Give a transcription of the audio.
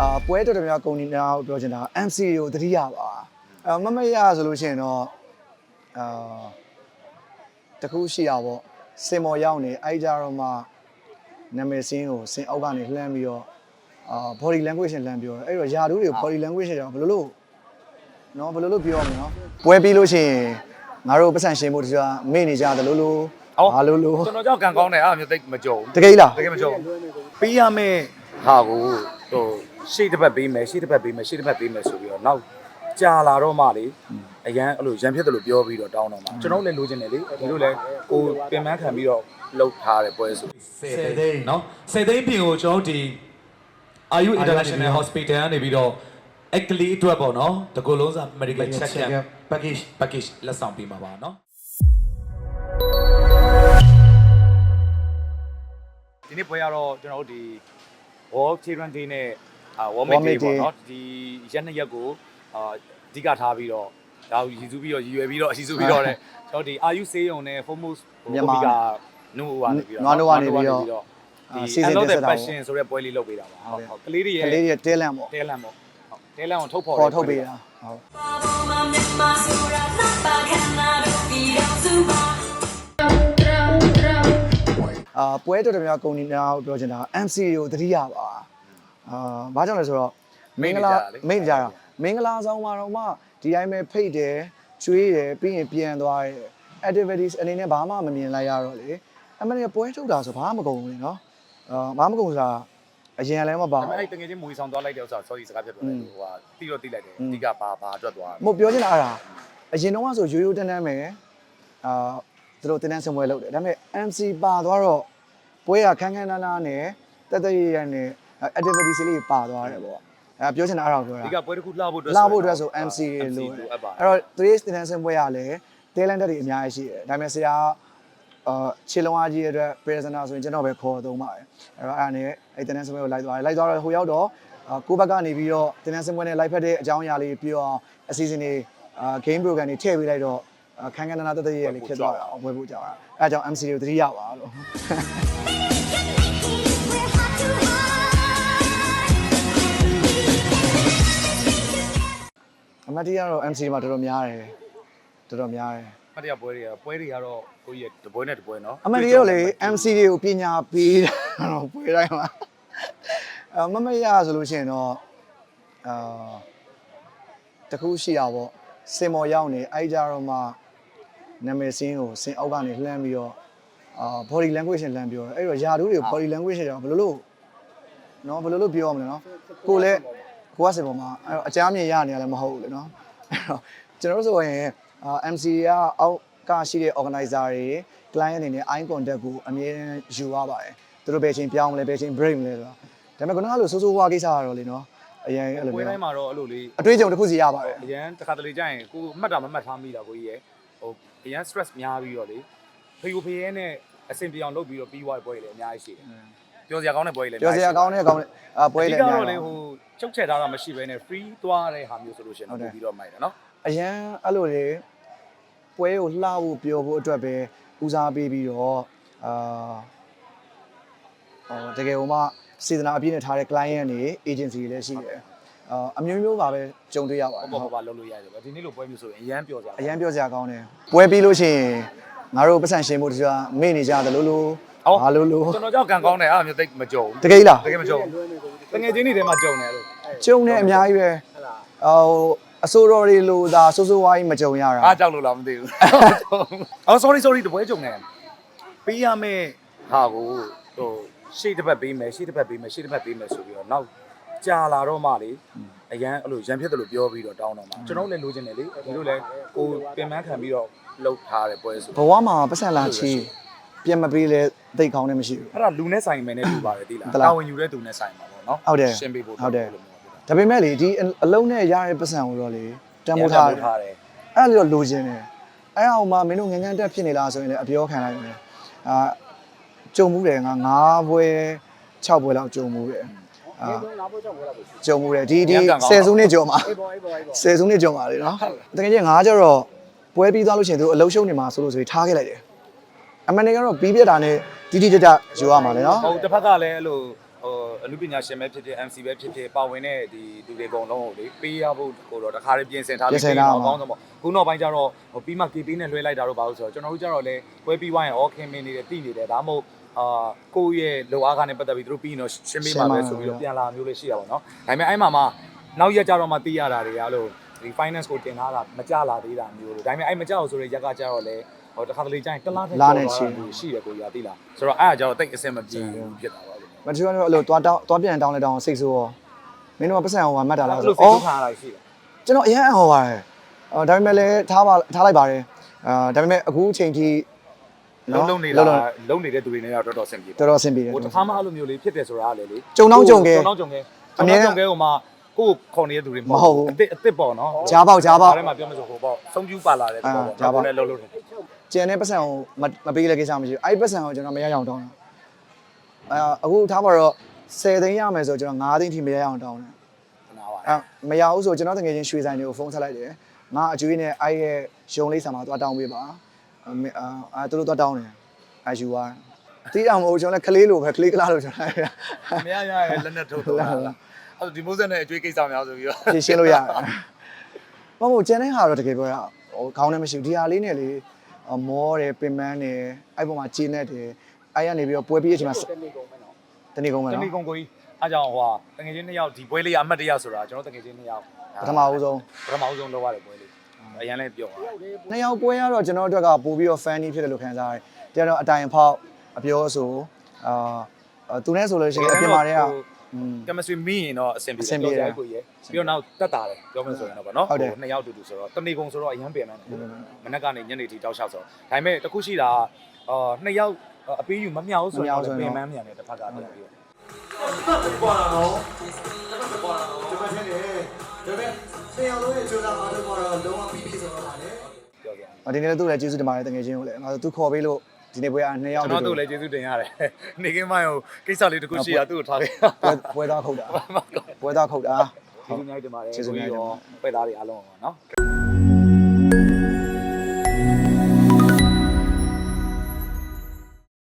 အာပွဲတော်တော်များကုန်နေများပြောချင်တာ MC ကိုတတိယပါအာမမရဆိုလို့ရှိရင်တော့အာတခုရှိရပါစင်မော်ရောက်နေအဲ့ကြတော့မှနာမည်စင်းကိုစင်အောက်ကနေလှမ်းပြီးတော့အာ body language နဲ့လှမ်းပြောတယ်အဲ့တော့ယာတို့တွေကို body language နဲ့တော့ဘယ်လိုလုပ်နော်ဘယ်လိုလုပ်ပြောရမလဲနော်ပွဲပြီးလို့ရှိရင်ငါတို့ပတ်စံရှင်ဖို့တခြားမေ့နေကြတယ်လို့လို့ဘာလို့လို့ကျွန်တော်ကြောက်ကံကောင်းတယ်အဲ့လိုမျိုးသိပ်မကြုံတကယ်လားတကယ်မကြုံပေးရမယ့်ဟာကိုဟို ရှေ့တစ်ပတ်ပေးမယ်ရှေ့တစ်ပတ်ပေးမယ်ရှေ့တစ်ပတ်ပေးမယ်ဆိုပြီးတော့နောက်ကြာလာတော့မှလေအရန်အဲ့လိုရန်ဖြစ်တယ်လို့ပြောပြီးတော့တောင်းတော့မှကျွန်တော်လည်းလိုချင်တယ်လေဒီလိုလဲကိုပင်ပန်းခံပြီးတော့လှုပ်ထားတယ်ပွဲဆို 10သိန်းเนาะ10သိန်းပြင်ကိုကျွန်တော်တို့ဒီ IU International Hospital ကနေပြီးတော့အက်ကလေးအတွက်ပေါ့เนาะတကူလုံးစာ medical check up package package လက်ဆောင်ပေးမှာပါเนาะ ဒီနေ့ပွဲရတော့ကျွန်တော်တို့ဒီ World Children Day နဲ့ အာ World World Make Day Make Day ပေါ့နော်ဒီရက်နှစ်ရက်ကိုအာအဓိကထားပြီးတော့ဒါကိုရည်စူးပြီးတော့ရည်ရွယ်ပြီးတော့အစီအစုပြီးတော့တဲ့ကျွန်တော်ဒီ RU ဆေးရုံနဲ့ Foremost မြန်မာကနုဟိုကနေပြီးတော့နွားနိုးကနေပြီးတော့ဒီအာ season Unlock the test တာပေါ့ Passion ဆိုတဲ့ပွဲလေးလုပ်ပေးတာပါဟုတ်ဟုတ်ကဲ့ဟုတ်ကလေးတွေရဲ့ကလေးတွေတဲလန့်ပေါ့တဲလန့်ပေါ့ဟုတ်တဲလန့်ကိုထုတ်ဖော်ခေါ်ထုတ်ပေးတာဟုတ် Mama, mama, sura, napa, canaro, pira, zuba. အာပွဲတော်တော်များကုန်နေများပြောချင်တာ MC ကိုတတိယပါ အာဘာကြောင့်လဲဆိုတော့မင်္ဂလာမိတ်ကြတာမင်္ဂလာဆောင်မှာတော့မှဒီတိုင်းပဲဖိတ်တယ်ကျွေးတယ်ပြီးရင်ပြန်သွားတယ် activities အနေနဲ့ဘာမှမမြင်လိုက်ရတော့လေအမှန်တကယ်ပွဲထုတ်တာဆိုဘာမှမကုန်ဘူးလေနော်အာဘာမှမကုန်ဆိုတာအရင်လည်းမပါဒါပေဘူးမဲ့အဲ့တကယ်ချင်းမူဆောင်သွားလိုက်တဲ့ဥစ္စာ sorry စကားပြတ်သွားတယ်ဟိုဟာတိတော့တိလိုက်တယ်အဓိကဘာဘာအတွက်သွားမဟုတ်ပြောချင်တာအဲ့ဒါအရင်တော့ကဆိုရိုးရိုးတန်းတန်းပဲအာသူတို့တင်းတန်းစင်ပွဲလုပ်တယ်ဒါပေမဲ့ MC ပါသွားတော့ပွဲကခန်းခန်းနားနားနဲ့တက်တက်ရရနဲ့ activities လေးပါသွားတယ်ပေါ့အဲပြောချင်တာအဲ့ဒါကိုပြောအဓိကတာပွဲတစ်ခုလှဖို့အတွက်လာဖို့အတွက်ဆို MC လို့လိုအပ်ပါအဲ့တော့သူရေးတင်းတန်းစင်ပွဲကလည်း talent တွေအများကြီးရှိတယ်ဒါပေမဲ့ဆရာအာခြေလုံးအားကြီးရဲ့အတွက် prisoner ဆိုရင်ကျွန်တော်ပဲခေါ်သုံးပါတယ်အဲ့တော့အဲ့ဒါနဲ့အဲ့တင်းတန်းစင်ပွဲကိုလိုက်သွားတယ်လိုက်သွားတော့ဟိုရောက်တော့အာကိုယ့်ဘက်ကနေပြီးတော့တင်းတန်းစင်ပွဲနဲ့လိုက်ဖက်တဲ့အကြောင်းအရာလေးပြောအောင်အစီအစဉ်တွေအာ game program တွေထည့်ပေးလိုက်တော့အာခန်းခန်းနာနာတက်တက်ရရလေးဖြစ်သွားတာအောင်ပွဲဖို့ကြောင်းအဲ့ဒါကြောင့် MC ကိုသတိရပါလို့ မတ်တီကတော့ MC မှာတော်တော်များတယ်တော်တော်များတယ်မတရားပွဲတွေကပွဲတွေကတော့ကိုကြီးရဲ့တပွဲနဲ့တပွဲနော်အမတ်တီကတော့လေ MC တွေကိုပညာပေးတာတော့ပွဲတိုင်းမှာအမမရဆိုလို့ရှိရင်တော့အာတခုရှိရပေါ့စင်မော်ရောက်နေအဲ့ကြတော့မှနာမည်စင်းကိုစင်အောက်ကနေလှမ်းပြီးတော့အာ body language နဲ့လှမ်းပြောတယ်အဲ့တော့ယာတို့တွေကို body language နဲ့တော့ဘယ်လိုလုပ်နော်ဘယ်လိုလုပ်ပြောရမလဲနော်ကိုလည်း ကိုကစင်ပေါ်မှာအဲ့တော့အကြမ်းမြင်ရနေရလည်းမဟုတ်ဘူးလေနော်အဲ့တော့ကျွန်တော်တို့ဆိုရင်အာ MC ကအောက်ကရှိတဲ့ organizer တွေ client အနေနဲ့ eye contact ကိုအမြဲတမ်းယူရပါတယ်သူတို့ဘယ်ချိန်ပြောင်းမလဲဘယ်ချိန် break မလဲဆိုတော့ဒါပေမဲ့ခုနကလိုစိုးစိုးဝါးကိစ္စကတော့လေနော်အရင်အဲ့လိုပွဲမျိုးတိုင်းမှာတော့အဲ့လိုလေးအတွေ့အကြုံတစ်ခုစီရပါတယ်အရန်တစ်ခါတလေကြာရင်ကိုမှတ်တာမမှတ်ထားမိတာကိုကြီးရဲ့ဟိုအရန် stress များပြီးတော့လေဖေယိုဖေရဲနဲ့အဆင်ပြေအောင်လုပ်ပြီးတော့ပြီးသွားတဲ့ပွဲတွေလည်းအများကြီးရှိတယ်ပြောစရာကောင်းတဲ့ပွဲတွေလည်းပြောစရာကောင်းတဲ့ကောင်းတဲ့အာပွဲပွဲလေလည်းအအများဓိကတော့လေကြီးဟို ချုပ်ချက်ထားတာမရှိဘဲနဲ့ free သွားတဲ့ဟာမျိုးဆိုလို့ရှိရင်ဟုတ်တယ်ပို့ပြီးတော့မိုက်တယ်နော်အရန်အဲ့လိုလေပွဲကိုလှဖို့ပြောဖို့အတွက်ပဲဦးစားပေးပြီးတော့အာဟောတကယ်ဟိုမှစေတနာအပြည့်နဲ့ထားတဲ့ client တွေ agency တွေလည်းရှိတယ်အာအမျိုးမျိုးပါပဲကြုံတွေ့ရပါတပေါ့ယ်ပေါ့ပေါ့လုပ်လို့ရတယ်ဗျဒီနေ့လိုပွဲမျိုးဆိုရင်အရန်ပြောစရာအရန်ပြောစရာကောင်းတယ်ပွဲပြီးလို့ရှိရင်ငါတို့ပတ်စံရှင်ဖို့တခြားမေ့နေကြတယ်လို့လို့ဘာလို့လို့ကျွန်တော်ကြောက်ကံကောင်းတယ်အဲ့လိုမျိုးသိပ်မကြုံတကယ်လားတကယ်မကြုံ တကယ်ချင်းတွေထဲမှာကြုံတယ်လို့ကြုံနေအများကြီးပဲဟိုအစိုးရတွေလို့ဒါစိုးစိုးဝါးကြီးမကြုံရတာအားကြောက်လို့လားမသိဘူးအော် sorry sorry တပွဲကြုံတယ်ပေးရမယ့်ဟာကိုဟိုရှေ့တစ်ပတ်ပေးမယ်ရှေ့တစ်ပတ်ပေးမယ်ရှေ့တစ်ပတ်ပေးမယ်ဆိုပြီးတော့နောက်ကြာလာတော့မှလေအရန်အဲ့လိုရန်ဖြစ်တယ်လို့ပြောပြီးတော့တောင်းတော့မှကျွန်တော်လည်းလိုချင်တယ်လေဒီလိုလဲကိုပင်ပန်းခံပြီးတော့လှုပ်ထားတဲ့ပွဲဆိုဘဝမှာပတ်စံလာချီပြန်မပေးလဲသိတ်ကောင်းနေမရှိဘူးအဲ့ဒါလူနဲ့ဆိုင်မယ်နဲ့တူပါတယ်သိလားဟုတ်လားတာဝန်ယူတဲ့သူနဲ့ဆိုင်မှာပေါ့ နော်ဟုတ်တယ်ရှင်းပေးဖို့ဟုတ်တယ်လို့မျိုးဖြစ်တာဒါပေမဲ့လေဒီအလုံးနဲ့ရတဲ့ပတ်စံကိုတော့လေတန်ဖိုးထားတယ်ထားတယ်အဲ့လိုလိုချင်တယ်အဲ့အောင်မှမင်းတို့ငန်းငန်းတက်ဖြစ်နေလားဆိုရင်လည်းအပြောခံလိုက်တယ်အာကြုံမှုတယ်ငါ9ဘွဲ6ဘွဲလောက်ကြုံမှုတယ်အာကြုံမှုတယ်ဒီဒီ10စုနှစ်ကြုံမှာ10စုနှစ်ကြုံပါလေနော်တကယ်ကြီး9ကျတော့ပွဲပြီးသွားလို့ရှိရင်သူအလုံးရှုံနေမှာဆိုလို့ဆိုပြီးထားခဲ့လိုက်တယ်အမှန်တကယ်တော့ပြီးပြတ်တာနဲ့တိတိကျကျယူရမှာလေနော်ဟုတ်တစ်ဖက်ကလည်းအဲ့လို ဟဟိုအမှုပညာရှင်ပဲဖြစ်ဖြစ် MC ပဲဖြစ်ဖြစ်ပါဝင်တဲ့ဒီလူတွေအကုန်လုံးကိုလေပေးရဖို့ကိုတော့တခါလေးပြင်ဆင်ထားပြင်ဆင်ထားအပါကောင်းဆုံးပေါ့ခုနောက်ပိုင်းကျတော့ဟိုပြီးမှ KP နဲ့လွှဲလိုက်တာတော့ဘာလို့ဆိုတော့ကျွန်တော်တို့ကျတော့လေပွဲပြီးွားရင် all ခင်မင်းနေတယ်တိနေတယ်ဒါမှမဟုတ်အာကိုယ့်ရဲ့လိုအားကနဲ့ပတ်သက်ပြီးသူတို့ပြီးရင်တော့ရှင်းပေးပါပဲဆိုပြီးတော့ပြန်လာမျိုးလေးရှိတာပေါ့နော်ဒါပေမဲ့အဲ့မှာမှနောက်ရက်ကျတော့မှသိရတာတွေကအဲ့လိုဒီ finance ကိုတင်ထားတာမကြလာသေးတာမျိုးတွေဒါပေမဲ့အဲ့မကြောက်ဆိုတဲ့ရက်ကကျတော့လေဟိုတစ်ခါတလေကျရင်တစ်လားထက်လားနဲ့ကျော်ရှိသွားတာရှိတယ်ကိုကြီးကသိလားဆိုတော့အဲ့အကြောတော့တိတ်အဆင်မပြေဘူးဖြစ်တာပါလို့ မတူကတော့အဲ့လိုတွားတောင်းတွားပြန်တောင်းလဲတောင်းစိတ်ဆိုးရောမင်းတို့ကပတ်စံဟိုကမှတ်တာလားအဲ့ဆိုလိုစိတ်အော်ဒုက္ခရတာရှိတယ်ကျွန်တော်အရင်အဟောပါတယ်အော်ဒါပေမဲ့လည်းထားပါထားလိုက်ပါတယ်အာဒါပေမဲ့အခုအချိန်ထိလုံးလုံးနေတာလုံးနေတဲ့သူတွေနဲ့တော့တော်တော်အဆင်ပြေပါတော်တော်အဆင်ပြေတယ်ဟိုတစ်ခါမှအဲ့လိုမျိုးလေးဖြစ်တယ်ဆိုတာကလေလေကြုံတောင်းကြုံခဲကြုံတောင်းကြုံခဲအမြဲတမ်းကြုံခဲဟိုမှာကိုယ်ခေါ်နေတဲ့သူတွေမဟုတ်ဘူးအစ်စ်အစ်စ်ပေါ့နော်ကြားပေါက်ကြားပေါက်ဒါထဲမှာပြောမဆိုဟိုပေါ့ဆုံးပြူပါလာတဲ့ပေါ့အာကြားပေါက်ကိုယ်လည်းလုံးလုံးတယ်ကျန်တဲ့ပတ်စံကိုမမပေးတဲ့ကိစ္စမရှိဘူးအဲ့ဒီပတ်စံကိုကျွန်တော်မရရအောင်တောင်းတာ အာအခုထားပါတော့10သိန်းရမယ်ဆိုကျွန်တော်9သိန်းထိမရရအောင်တောင်းတယ်နားပါအဲမရဘူးဆိုကျွန်တော်တကယ်ချင်းရွှေဆိုင်တွေကိုဖုန်းဆက်လိုက်တယ်ငါအကျွေးနဲ့အဲ့ရဲ့ရုံလေးဆံမှာသွားတောင်းပေးပါအမေအာအာသူတို့သွားတောင်းတယ်အယူပါတီးအောင်မဟုတ်ကျွန်တော်လည်းကလေးလိုပဲကလေးကလားလို့ကျွန်တော်လည်းမရရရလက်နဲ့ထုတ်တော့တာလားအဲ့ဒီမိုးဆက်နဲ့အကျွေးကိစ္စများဆိုပြီးတော့ဖြေရှင်းလို့ရတယ်မဟုတ်ဘူးကျန်တဲ့ဟာတော့တကယ်ပြောရအောင်ဟိုခေါင်းနဲ့မရှိဘူးဒီဟာလေးနဲ့လေအမောတယ်ပင်မန်းတယ်အဲ့ပေါ်မှာကျင်းနေတယ် အဲ့ရနေပြီးတော့ပွဲပြီးအချိန်မှာတနေ့ကုန်မယ်နော်တနေ့ကုန်မယ်တနော်နေ့ကုန်ကိုကြီးအားကြောင့်ဟိုဟာတငယ်ချင်းနှစ်ယောက်ဒီပွဲလေးအမှတ်တရဆိုတာကျွန်တော်တငယ်ချင်းနှစ်ယောက်ပထမဦးဆုံးပထမဦးဆုံးလုပ်ရတဲ့ပွဲလေးအရင်လည်းပြောသွားတယ်နှစ်ယောက်ပွဲရတော့ကျွန်တော်တို့အတွက်ကပို့ပြီးတော့ fan ကြီးဖြစ်တယ်လို့ခံစားရတယ်တရားတော့အတိုင်ဖောက်အပြောဆိုအာသူနဲ့ဆိုလို့ရှိရင်အပြင်မှာတည်းကอืม chemistry မိရင်တော့အဆင်ပြေအဆင်ပြေတယ်ကြောက်ကြကိုကြီးပြီးတော့နောက်တက်တာတယ်ပြောမယ်ဆိုရင်တော့ဗောနော်ဟုတ်တယ်နှစ်ယောက်တူတူဆိုတော့တနေကုန်ဆိုတော့အရန်ပင်မယ်မနေ့ကနေညနေထိတောက်လျှောက်ဆိုဒါပေမဲ့တခုရှိတာအာနှစ်ယောက် အပေးယူမမြောက်ဆိုရင်တော့ပင်မန်းမြန်တယ်တစ်ဖက်ကပြန်ပြီးတော့ပြောပြဒီနေ့လည်းသူ့လည်းကျေးဇူးတင်ပါတယ်တကယ်ချင်းကိုလည်းငါတို့သူခေါ်ပေးလို့ဒီနေ့ပွဲအားနှစ်ယောက်ကျွန်တော်တို့လည်းကျေးဇူးတင်ရတယ်နေကင်းမိုင်းကိုကိစ္စလေးတစ်ခုရှိတာသူ့ကိုထားခဲ့ပွဲပွဲသားခုတ်တာပွဲသားခုတ်တာကျေးဇူးများတင်ပါတယ်ကျေးဇူးများတင်ပါတယ်ပဲသားတွေအားလုံးပါနော်